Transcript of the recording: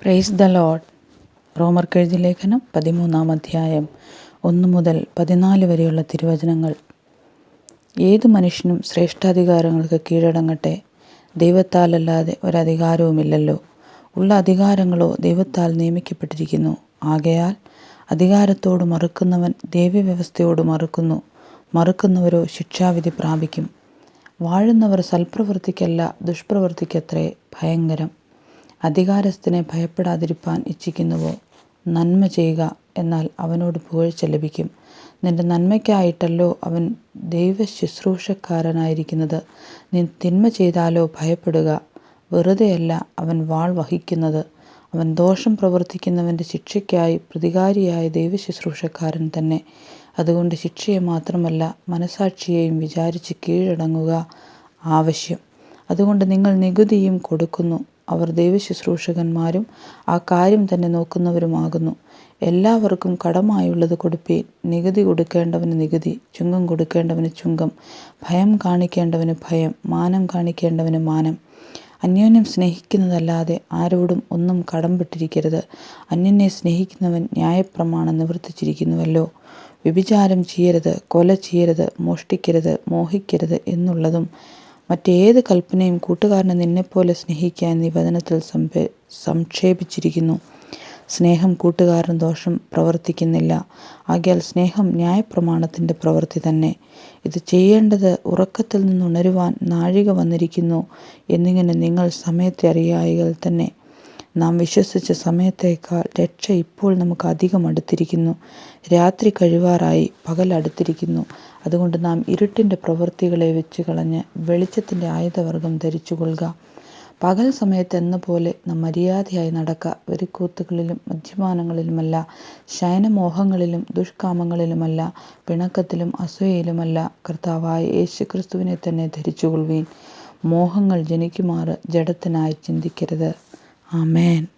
Praise the load റോമർക്കെഴുതി ലേഖനം പതിമൂന്നാം അധ്യായം ഒന്ന് മുതൽ പതിനാല് വരെയുള്ള തിരുവചനങ്ങൾ. ഏത് മനുഷ്യനും ശ്രേഷ്ഠാധികാരങ്ങൾക്ക് കീഴടങ്ങട്ടെ? ദൈവത്താലല്ലാതെ ഒരധികാരവുമില്ലല്ലോ. ഉള്ള അധികാരങ്ങളോ ദൈവത്താൽ നിയമിക്കപ്പെട്ടിരിക്കുന്നു. ആകയാൽ അധികാരത്തോട് മറുക്കുന്നവൻ ദൈവവ്യവസ്ഥയോട് മറുക്കുന്നു. മറുക്കുന്നവരോ ശിക്ഷാവിധി പ്രാപിക്കും. വാഴുന്നവർ സൽപ്രവൃത്തിക്കല്ല ദുഷ്പ്രവൃത്തിക്കത്രേ ഭയങ്കരം. അധികാരസ്ഥനെ ഭയപ്പെടാതിരിപ്പാൻ ഇച്ഛിക്കുന്നുവോ? നന്മ ചെയ്യുക എന്നാൽ അവനോട് പുകഴ്ച ലഭിക്കും. നിന്റെ നന്മയ്ക്കായിട്ടല്ലോ അവൻ ദൈവ ശുശ്രൂഷക്കാരനായിരിക്കുന്നത് നീ തിന്മ ചെയ്താലോ ഭയപ്പെടുക. വെറുതെയല്ല അവൻ വാൾ വഹിക്കുന്നത്. അവൻ ദോഷം പ്രവർത്തിക്കുന്നവന്റെ ശിക്ഷയ്ക്കായി പ്രതികാരിയായ ദൈവ ശുശ്രൂഷക്കാരൻ തന്നെ. അതുകൊണ്ട് ശിക്ഷയെ മാത്രമല്ല മനസാക്ഷിയെയും വിചാരിച്ച് കീഴടങ്ങുക ആവശ്യം. അതുകൊണ്ട് നിങ്ങൾ നികുതിയും കൊടുക്കുന്നു. അവർ ദൈവശുശ്രൂഷകന്മാരും ആ കാര്യം തന്നെ നോക്കുന്നവരുമാകുന്നു. എല്ലാവർക്കും കടമായുള്ളത് കൊടുപ്പീൻ. നികുതി കൊടുക്കേണ്ടവന് നികുതി ചുങ്കം കൊടുക്കേണ്ടവന് ചുങ്കം ഭയം കാണിക്കേണ്ടവന് ഭയം മാനം കാണിക്കേണ്ടവന് മാനം. അന്യോന്യം സ്നേഹിക്കുന്നതല്ലാതെ ആരോടും ഒന്നും കടം പെട്ടിരിക്കരുത്. അന്യനെ സ്നേഹിക്കുന്നവൻ ന്യായപ്രമാണം നിവർത്തിച്ചിരിക്കുന്നുവല്ലോ. വ്യഭിചാരം ചെയ്യരുത് കൊല ചെയ്യരുത് മോഷ്ടിക്കരുത് മോഹിക്കരുത് എന്നുള്ളതും മറ്റേത് കൽപ്പനയും കൂട്ടുകാരനെ നിന്നെപ്പോലെ സ്നേഹിക്കാൻ നിവേദനത്തിൽ സംപേ സംക്ഷേപിച്ചിരിക്കുന്നു. സ്നേഹം കൂട്ടുകാരൻ ദോഷം പ്രവർത്തിക്കുന്നില്ല. ആകിയാൽ സ്നേഹം ന്യായപ്രമാണത്തിന്റെ പ്രവൃത്തി തന്നെ. ഇത് ചെയ്യേണ്ടത് ഉറക്കത്തിൽ നിന്നുണരുവാൻ നാഴിക വന്നിരിക്കുന്നു എന്നിങ്ങനെ നിങ്ങൾ സമയത്തെ അറിയായികൾ തന്നെ. നാം വിശ്വസിച്ച സമയത്തേക്കാൾ രക്ഷ ഇപ്പോൾ നമുക്ക് അധികം അടുത്തിരിക്കുന്നു. രാത്രി കഴിവാറായി പകൽ അടുത്തിരിക്കുന്നു. അതുകൊണ്ട് നാം ഇരുട്ടിന്റെ പ്രവൃത്തികളെ വെച്ച് കളഞ്ഞ് വെളിച്ചത്തിന്റെ ആയുധവർഗം ധരിച്ചുകൊള്ളുക. പകൽ സമയത്ത് എന്ന പോലെ നാം മര്യാദയായി നടക്ക വെറിക്കൂത്തുകളിലും മദ്യപാനങ്ങളിലുമല്ല ശയനമോഹങ്ങളിലും ദുഷ്കാമങ്ങളിലുമല്ല പിണക്കത്തിലും അസൂയയിലുമല്ല കർത്താവായ യേശുക്രിസ്തുവിനെ തന്നെ ധരിച്ചുകൊള്ളുവീൻ. മോഹങ്ങൾ ജനിക്കുമാറ് ജഡത്തിനായി ചിന്തിക്കരുത്. Amen.